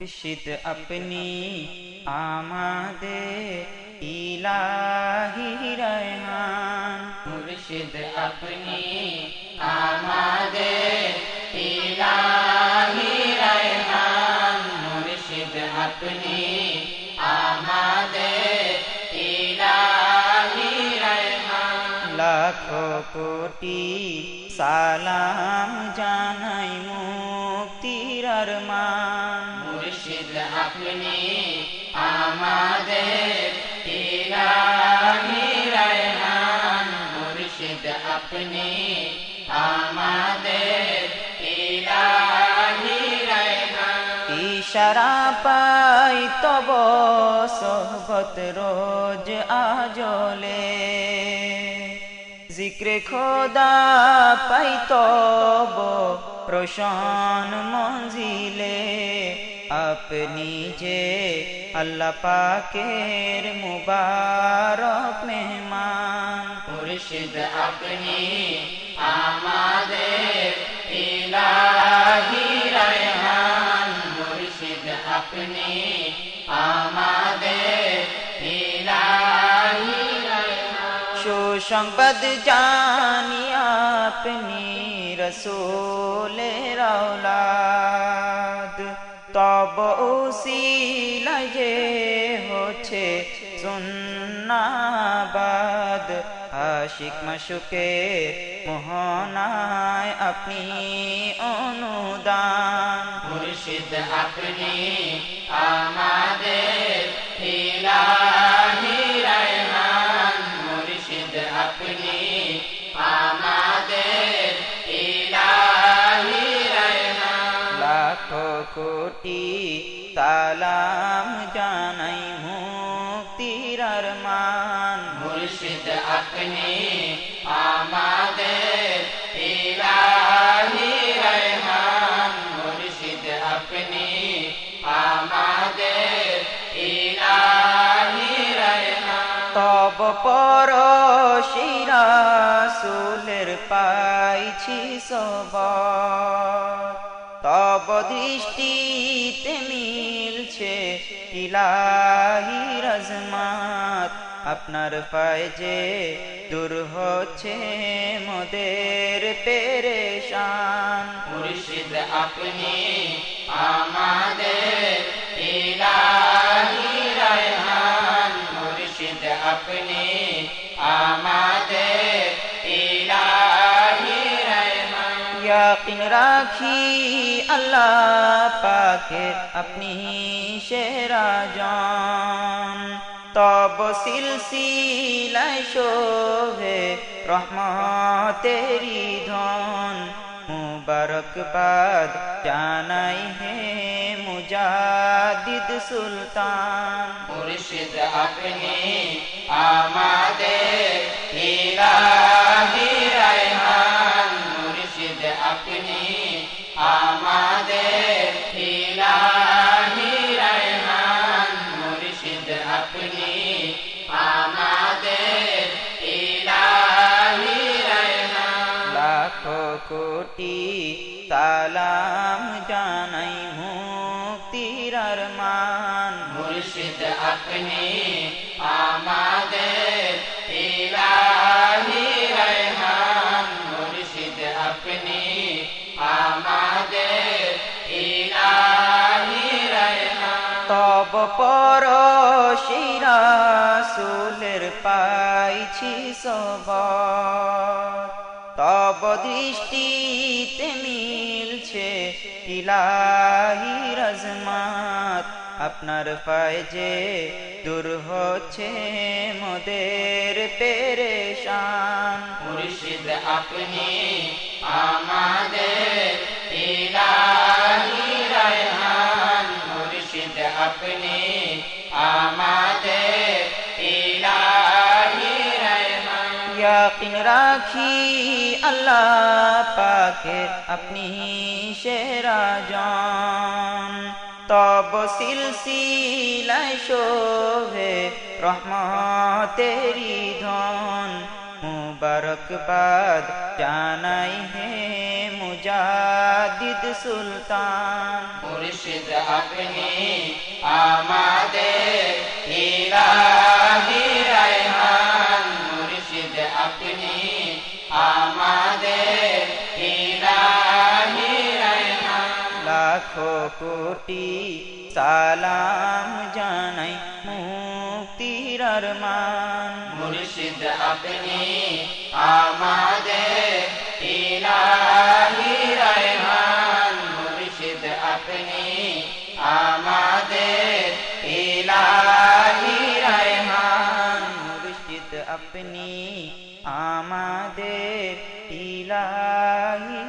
মুর্শিদ আপনি আমাদের ইলাহি রহমান। মুর্শিদ আপনি আমাদের ইলাহি রহমান। মুর্শিদ আপনি আমাদের ইলাহি রহমান। লাখো কোটি সালাম জানাই মুক্তির আরমান। আপনি আমাদের ইলাহি মুর্শিদ আপনি। আমাদের ইশারা পাই তব সোহবত রোজ আজলে। জিক্রে খোদা পাই তব মঞ্জিলে। আপনি যে আল্লাহ পাকের মুবারক মেহমান। মুর্শিদ আপনি আমাদের ইলাহি রহমান মুর্শিদ আপনি আমাদের ইলাহি রহমান সুসংবাদ জানি আপনি রসুলের আওলাদ। তব যে হচ্ছে সুন্নাবাদ। আশিক মাসুকে মোহনায় আপনি অনুদান। মুর্শিদ আপনি আমাদের কোটি তালাম জানাই মুক্তির আরমান। মুর্শিদ আপনি আমাদের ইলাহি রহমান মুর্শিদ আপনি আমাদের ইলাহি রহমান তব পর শিরাসুলের পাইছি সব তব দৃষ্টিতে মিলছে ইলাহি রজমাত। আপনার ফায়জে দূর হচ্ছে মোদের পেরেশান। মুর্শিদ, আপনি আমাদের ইলাহি রহমান মুর্শিদ, আপনি আমাদের ইয়াকিন রাখি, আল্লাহ পাকে আপনি সেরা তব সিলসিলায় শোভে রহমতেরি ধন। মুবারকবাদ জানাই হে মুজাদিদ সুলতান। মুর্শিদ আপনি আমাদের ইলাহি কোটি সালাম জানাই মুক্তির আরমান। মুর্শিদ আপনি আমাদের ইলাহি রহমান মুর্শিদ আপনি আমাদের ইলাহি রহমান তব পর শিরাসুলের পাইছি সব তব দৃষ্টিতে মিলছে ইলাহি রজমাত। আপনার ফায়জে দূর হচ্ছে মোদের পেরেশান। মুর্শিদ আপনি আমাদের ইলাহি রহমান মুর্শিদ আপনি আমাদের ইয়াকিন রাখি, আল্লাহ পাকে আপনি সেরা জান। তব সিলসিলায় শোভে রহমতেরি ধন। মুবারকবাদ জানাই হে মুজ জাদিদ সুলতান। মুর্শিদ আপনি আমাদের রায়হান মুর্শিদ আপনি আমাদের লাখো কোটি সালাম জানাই মুক্তির আরমান। মুর্শিদ আপনি আমাদের ইলাহি রায়হান মুর্শিদ আপনি আমাদের ইলাহি রায়হান মুর্শিদ আপনি আমাদের ইলাহি